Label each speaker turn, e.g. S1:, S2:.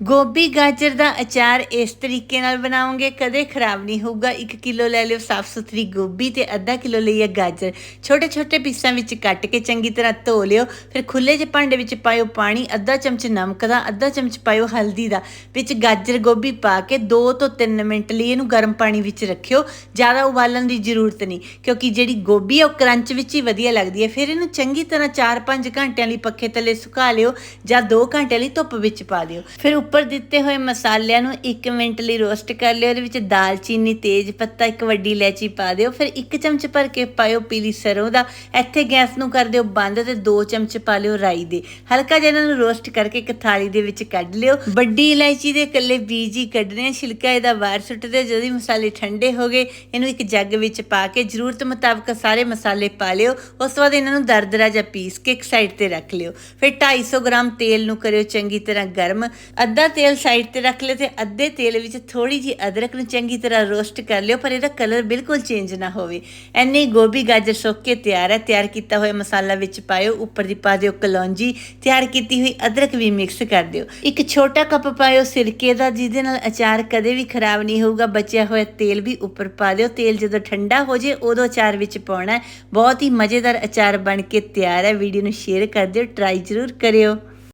S1: ਗੋਭੀ ਗਾਜਰ ਦਾ ਅਚਾਰ ਇਸ ਤਰੀਕੇ ਨਾਲ ਬਣਾਉਂਗੇ ਕਦੇ ਖਰਾਬ ਨਹੀਂ ਹੋਊਗਾ। 1 ਕਿਲੋ ਲੈ ਲਿਓ ਸਾਫ਼ ਸੁਥਰੀ ਗੋਭੀ ਤੇ ਅੱਧਾ ਕਿਲੋ ਹੈ ਗਾਜਰ। ਛੋਟੇ ਛੋਟੇ ਪੀਸਾਂ ਵਿੱਚ ਕੱਟ ਕੇ ਚੰਗੀ ਤਰ੍ਹਾਂ ਧੋ ਲਿਓ। ਫਿਰ ਖੁੱਲੇ ਜਿਹੇ ਭਾਂਡੇ ਵਿੱਚ ਪਾਇਓ ਪਾਣੀ, ਅੱਧਾ ਚਮਚ ਨਮਕ ਦਾ, ਅੱਧਾ ਚਮਚ ਪਾਇਓ ਹਲਦੀ ਦਾ। ਵਿੱਚ ਗਾਜਰ ਗੋਭੀ ਪਾ ਕੇ 2 ਤੋਂ 3 ਮਿੰਟ ਲਈ ਇਹਨੂੰ ਗਰਮ ਪਾਣੀ ਵਿੱਚ ਰੱਖਿਓ। ਜ਼ਿਆਦਾ ਉਬਾਲਣ ਦੀ ਜ਼ਰੂਰਤ ਨਹੀਂ, ਕਿਉਂਕਿ ਜਿਹੜੀ ਗੋਭੀ ਹੈ ਉਹ ਕਰੰਚ ਵਿੱਚ ਹੀ ਵਧੀਆ ਲੱਗਦੀ ਹੈ। ਫਿਰ ਇਹਨੂੰ ਚੰਗੀ ਤਰ੍ਹਾਂ 4-5 ਘੰਟਿਆਂ ਲਈ ਪੱਖੇ ਥੱਲੇ ਸੁਕਾ ਲਿਓ ਜਾਂ 2 ਘੰਟਿਆਂ ਲਈ ਧੁੱਪ ਵਿੱਚ ਪਾ ਦਿਓ। ਫਿਰ ਉੱਪਰ ਦਿੱਤੇ ਹੋਏ ਮਸਾਲਿਆਂ ਨੂੰ 1 ਮਿੰਟ ਲਈ ਰੋਸਟ ਕਰ ਲਿਓ। ਉਹਦੇ ਵਿੱਚ ਦਾਲਚੀਨੀ ਤੇਜ ਪੱਤਾ, ਇੱਕ ਵੱਡੀ ਇਲਾਇਚੀ ਪਾ ਦਿਓ। ਫਿਰ 1 ਚਮਚ ਭਰ ਕੇ ਪਾਇਓ ਪੀਲੀ ਸਰੋਂ ਦਾ। ਇੱਥੇ ਗੈਸ ਨੂੰ ਕਰ ਦਿਓ ਬੰਦ ਤੇ 2 ਚਮਚ ਪਾ ਲਿਓ ਰਾਈ ਦੇ। ਹਲਕਾ ਜਿਹਾ ਇਹਨਾਂ ਨੂੰ ਰੋਸਟ ਕਰਕੇ ਇੱਕ ਥਾਲੀ ਦੇ ਵਿੱਚ ਕੱਢ ਲਿਓ। ਵੱਡੀ ਇਲਾਇਚੀ ਦੇ ਇਕੱਲੇ ਬੀਜ ਹੀ ਕੱਢਣੇ ਛਿਲਕਾ ਇਹਦਾ ਬਾਹਰ ਸੁੱਟ ਦਿਓ ਜਦੋਂ ਮਸਾਲੇ ਠੰਡੇ ਹੋ ਗਏ, ਇਹਨੂੰ ਇੱਕ ਜੱਗ ਵਿੱਚ ਪਾ ਕੇ ਜ਼ਰੂਰਤ ਮੁਤਾਬਕ ਸਾਰੇ ਮਸਾਲੇ ਪਾ ਲਿਓ। ਉਸ ਤੋਂ ਬਾਅਦ ਇਹਨਾਂ ਨੂੰ ਦਰਦਰਾ ਜਾਂ ਪੀਸ ਕੇ ਇੱਕ ਸਾਈਡ ਤੇ ਰੱਖ ਲਿਓ। ਫਿਰ 250 ਗ੍ਰਾਮ ਤੇਲ ਨੂੰ ਕਰਿਓ ਚੰਗੀ ਤਰ੍ਹਾਂ ਗਰਮ। ਅੱਧਾ ਤੇਲ ਸਾਈਡ ਤੇ ਰੱਖ ਲਿਓ ਤੇ ਅੱਧੇ ਤੇਲ ਵਿੱਚ ਥੋੜੀ ਜੀ ਅਦਰਕ ਨੂੰ ਚੰਗੀ ਤਰ੍ਹਾਂ ਰੋਸਟ ਕਰ ਲਿਓ, ਪਰ ਇਹਦਾ ਕਲਰ ਬਿਲਕੁਲ ਚੇਂਜ ਨਾ ਹੋਵੇ। ਐਨੇ ਗੋਭੀ ਗਾਜਰ ਸੁੱਕ ਕੇ ਤਿਆਰ ਹੈ। ਤਿਆਰ ਕੀਤਾ ਹੋਇਆ ਮਸਾਲਾ ਵਿੱਚ ਪਾਇਓ, ਉੱਪਰ ਦੀ ਪਾ ਦਿਓ ਕਲੌਂਜੀ, ਤਿਆਰ ਕੀਤੀ ਹੋਈ ਅਦਰਕ ਵੀ ਮਿਕਸ ਕਰ ਦਿਓ। ਇੱਕ ਛੋਟਾ ਕੱਪ ਪਾਇਓ ਸਿਰਕੇ ਦਾ, ਜਿਹਦੇ ਨਾਲ ਅਚਾਰ ਕਦੇ ਵੀ ਖਰਾਬ ਨਹੀਂ ਹੋਊਗਾ। ਬਚਿਆ ਹੋਇਆ ਤੇਲ ਵੀ ਉੱਪਰ ਪਾ ਦਿਓ। ਤੇਲ ਜਦੋਂ ਠੰਡਾ ਹੋ ਜੇ, ਉਦੋਂ ਅਚਾਰ ਵਿੱਚ ਪਾਉਣਾ ਬਹੁਤ ਹੀ ਮਜ਼ੇਦਾਰ ਅਚਾਰ ਬਣ ਕੇ ਤਿਆਰ ਹੈ। ਵੀਡੀਓ ਨੂੰ ਸ਼ੇਅਰ ਕਰ ਦਿਓ। ਟਰਾਈ ਜ਼ਰੂਰ ਕਰਿਓ।